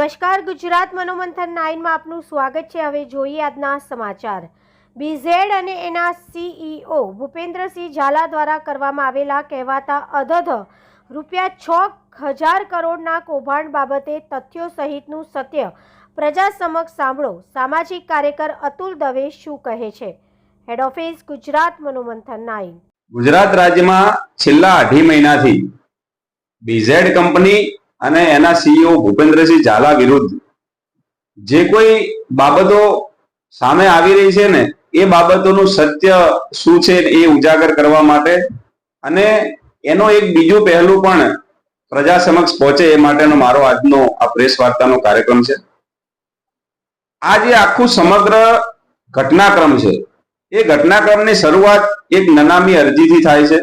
નમસ્કાર, ગુજરાત મનોમંથન નાઇનમાં આપનું સ્વાગત છે. હવે જોઈએ આજના સમાચાર. બીઝેડ અને એના સીઈઓ ભૂપેન્દ્રસિંહ ઝાલા દ્વારા કરવામાં આવેલા કહેવાતા અધધ રૂપિયા છ હજાર કરોડના કૌભાંડ બાબતે તથ્યો સહિતનું સત્ય પ્રજા સમક્ષ સાંભળો. સામાજિક કાર્યકર અતુલ દવે શું કહે છે? હેડ ઓફિસ ગુજરાત મનોમંથન નાઇન. ગુજરાત રાજ્યમાં છેલ્લા અઢી મહિનાથી બીઝેડ કંપની અને એના સીઈઓ ભૂપેન્દ્રસિંહ ઝાલા વિરુદ્ધ. જે કોઈ બાબતો સામે આવી રહી છે ને, એ બાબતોનું સત્ય શું છે એ ઉજાગર કરવા માટે અને એનો એક બીજું પહેલું પણ પ્રજા સમક્ષ પહોંચે એ માટેનો મારો આજનો આ પ્રેસ વાર્તાનો કાર્યક્રમ છે. આ જે આખું સમગ્ર ઘટનાક્રમ છે, એ ઘટનાક્રમની શરૂઆત એક નનામી અરજીથી થાય છે.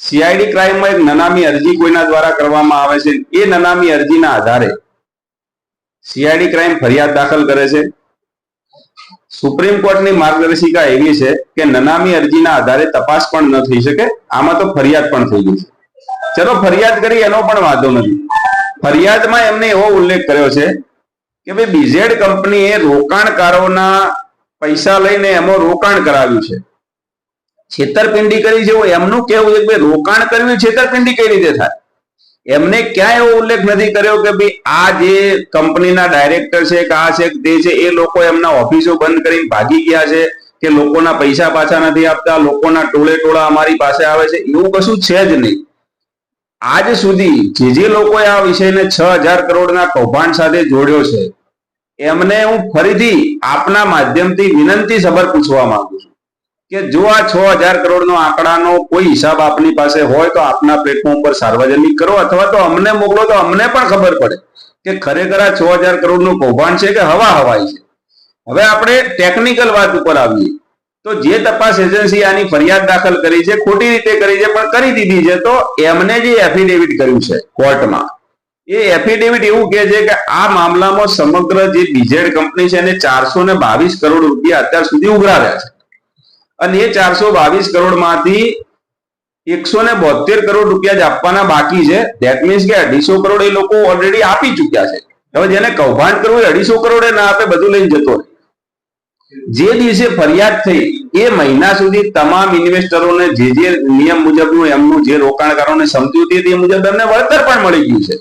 સીઆઈડી ક્રાઇમમાં એક નનામી અરજી કોઈના દ્વારા કરવામાં આવે છે. એ નનામી અરજીના આધારે સીઆઈડી ક્રાઇમ ફરિયાદ દાખલ કરે છે. સુપ્રીમ કોર્ટની માર્ગદર્શિકા એવી છે કે નનામી અરજીના આધારે તપાસ પણ ન થઈ શકે, આમાં તો ફરિયાદ પણ થઈ ગઈ છે. ચલો ફરિયાદ કરી, એનો પણ વાંધો નથી. ફરિયાદમાં એમને એવો ઉલ્લેખ કર્યો છે કે ભાઈ બીઝેડ કંપનીએ રોકાણકારોના પૈસા લઈને એમાં રોકાણ કરાવ્યું છે. છેતરપિંડી કરી છે એમનું કેવું છે કે ભાઈ રોકાણ કર્યું, છેતરપિંડી કઈ રીતે થાય? એમને ક્યાંય એવો ઉલ્લેખ નથી કર્યો કે ભાઈ આ જે કંપનીના ડાયરેક્ટર છે, કે આ છે, તે છે, એ લોકો એમના ઓફિસો બંધ કરીને ભાગી ગયા છે, કે લોકોના પૈસા પાછા નથી આપતા, લોકોના ટોળે ટોળા અમારી પાસે આવે છે, એવું કશું છે જ નહીં. આજ સુધી જે જે લોકોએ આ વિષયને છ હજાર કરોડના કૌભાંડ સાથે જોડ્યો છે, એમને હું ફરીથી આપના માધ્યમથી વિનંતી સભર પૂછવા માંગુ કે જો આ છ હજાર કરોડનો આંકડાનો કોઈ હિસાબ આપની પાસે હોય તો આપના પ્લેટફોર્મ પર સાર્વજનિક કરો અથવા તો અમને મોકલો તો અમને પણ ખબર પડે કે ખરેખર આ છ હજાર કરોડનું કૌભાંડ છે કે હવા હવાઈ છે. હવે આપણે ટેકનિકલ વાત ઉપર આવીએ. તો જે તપાસ એજન્સી આની ફરિયાદ દાખલ કરી છે, ખોટી રીતે કરી છે, પણ કરી દીધી છે, તો એમને જે એફિડેવિટ કર્યું છે કોર્ટમાં, એ એફિડેવિટ એવું કહે છે કે આ મામલામાં સમગ્ર જે બીજેડ કંપની છે એને ચારસો ને બાવીસ કરોડ રૂપિયા અત્યાર સુધી ઉઘરાવ્યા છે. અને એ ચારસો બાવીસ કરોડમાંથી એકસો ને બોતેર કરોડ રૂપિયા જ આપવાના બાકી છે. ધેટ મીન્સ કે અઢીસો કરોડ એ લોકો ઓલરેડી આપી ચુક્યા છે. હવે જેને કૌભાંડ કરવું એ અઢીસો કરોડ ના આપે, બધું લઈને જતો જે દિવસે ફરિયાદ થઈ, એ મહિના સુધી તમામ ઇન્વેસ્ટરોને જે જે નિયમ મુજબનું એમનું જે રોકાણકારોને સમજૂતી એ મુજબ એમને વળતર પણ મળી ગયું છે.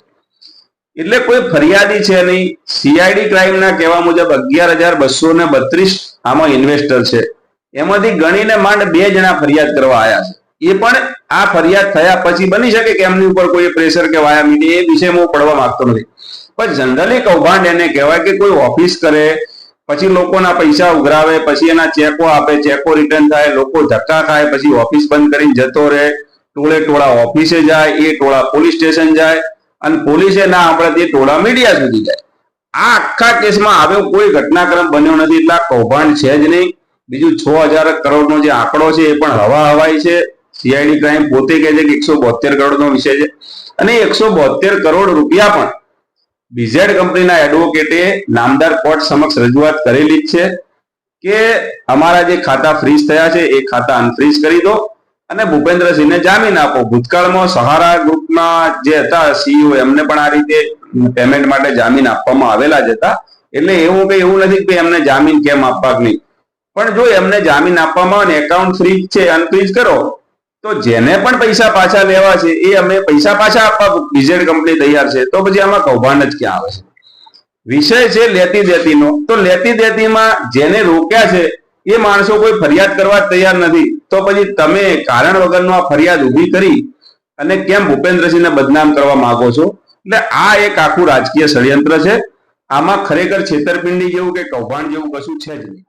એટલે કોઈ ફરિયાદી છે નહીં. સીઆઈડી ક્રાઇમના કહેવા મુજબ અગિયાર હજાર બસો ને બત્રીસ આમાં ઇન્વેસ્ટર છે. એમાંથી ગણીને માંડ બે જણા ફરિયાદ કરવા આવ્યા છે. એ પણ આ ફરિયાદ થયા પછી બની શકે કે એમની ઉપર કોઈ પ્રેશર કે વાયા મીડિયા એ વિશે હું પડવા માંગતો નથી. પણ જનરલી કૌભાંડ એને કહેવાય કે કોઈ ઓફિસ કરે, પછી લોકોના પૈસા ઉઘરાવે, પછી એના ચેકો આપે, ચેકો રિટર્ન થાય, લોકો ધક્કા ખાય, પછી ઓફિસ બંધ કરીને જતો રહે, ટોળે ટોળા ઓફિસે જાય, એ ટોળા પોલીસ સ્ટેશન જાય, અને પોલીસે ના આપણે તે ટોળા મીડિયા સુધી જાય. આ આખા કેસમાં આવ્યો કોઈ ઘટનાક્રમ બન્યો નથી, એટલા કૌભાંડ છે જ નહીં. બીજું છ હજાર કરોડનો જે આંકડો છે એ પણ હવા હવાઈ છે. સીઆઈડી ક્રાઇમ પોતે કહે છે કે એકસો બોતેર કરોડનો વિષય છે. અને એકસો બોતેર કરોડ રૂપિયા પણ બીઝેડ કંપનીના એડવોકેટે નામદાર કોર્ટ સમક્ષ રજૂઆત કરેલી જ છે કે અમારા જે ખાતા ફ્રીઝ થયા છે એ ખાતા અનફ્રીઝ કરી દો અને ભૂપેન્દ્રસિંહને જામીન આપો. ભૂતકાળમાં સહારા ગ્રુપના જે હતા સીઈઓ એમને પણ આ રીતે પેમેન્ટ માટે જામીન આપવામાં આવેલા જ હતા. એટલે એવું કઈ એવું નથી કે એમને જામીન કેમ આપવા નહીં. પણ જો એમને જામીન આપવામાં આવે એકાઉન્ટ ફ્રીજ છે અનફ્રીજ કરો, તો જેને પણ પૈસા પાછા લેવા છે, એ અમે પૈસા પાછા આપવા બીઝેડ કંપની તૈયાર છે, તો પછી આમાં કૌભાંડ જ ક્યાં આવે છે? વિષય છે લેતી દેતીનો, તો લેતી દેતીમાં જેને રોક્યા છે, એ માણસો કોઈ ફરિયાદ કરવા તૈયાર નથી, તો પછી તમે કારણ વગરનો આ ફરિયાદ ઊભી કરી અને કેમ ભૂપેન્દ્રસિંહને બદનામ કરવા માંગો છો? એટલે આ એક આખું રાજકીય ષડયંત્ર છે. આમાં ખરેખર છેતરપિંડી જેવું કે કૌભાંડ જેવું કશું છે જ નહીં.